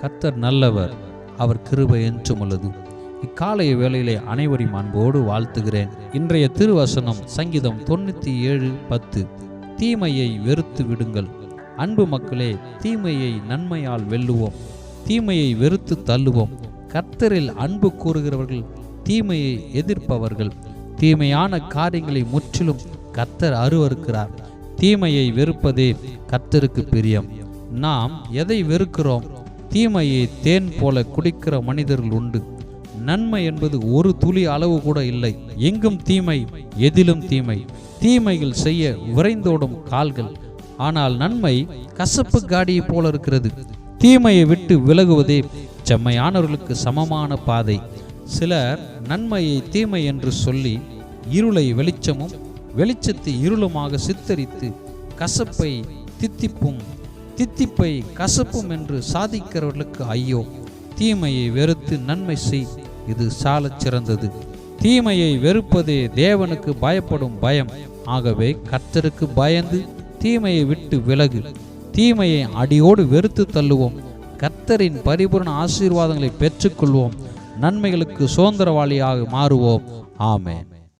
கர்த்தர் நல்லவர் அவர் கிருபை என்றும் உள்ளது. இக்காலைய வேளையிலே அனைவரையும் அன்போடு வாழ்த்துகிறேன். இன்றைய திருவசனம் சங்கீதம் தொண்ணூற்றி ஏழு பத்து. தீமையை வெறுத்து விடுங்கள். அன்பு மக்களே தீமையை நன்மையால் வெல்லுவோம். தீமையை வெறுத்து தள்ளுவோம். கர்த்தரில் அன்பு கூறுகிறவர்கள் தீமையை எதிர்ப்பவர்கள். தீமையான காரியங்களை முற்றிலும் கர்த்தர் அருவருக்கிறார். தீமையை வெறுப்பதே கர்த்தருக்கு பிரியம். நாம் எதை வெறுக்கிறோம்? தீமையை தேன் போல குடிக்கிற மனிதர்கள் உண்டு. நன்மை என்பது ஒரு துளி அளவு கூட இல்லை. எங்கும் தீமை எதிலும் தீமை. தீமைகள் செய்ய விரைந்தோடும் கால்கள். ஆனால் நன்மை கசப்பு காடியை போல இருக்கிறது. தீமையை விட்டு விலகுவதே செம்மையானவர்களுக்கு சமமான பாதை. சிலர் நன்மையை தீமை என்று சொல்லி இருளை வெளிச்சமும் வெளிச்சத்தை இருளுமாக சித்தரித்து கசப்பை தித்திப்பும் தித்திப்பை கசப்பும் என்று சாதிக்கிறவர்களுக்கு ஐயோ. தீமையை வெறுத்து நன்மை செய் இது சாலச் சிறந்தது. தீமையை வெறுப்பதே தேவனுக்கு பயப்படும் பயம். ஆகவே கர்த்தருக்கு பயந்து தீமையை விட்டு விலகு. தீமையை அடியோடு வெறுத்து தள்ளுவோம். கர்த்தரின் பரிபூர்ண ஆசீர்வாதங்களை பெற்றுக்கொள்வோம். நன்மைகளுக்கு சுதந்திரவாளியாக மாறுவோம். ஆமென்.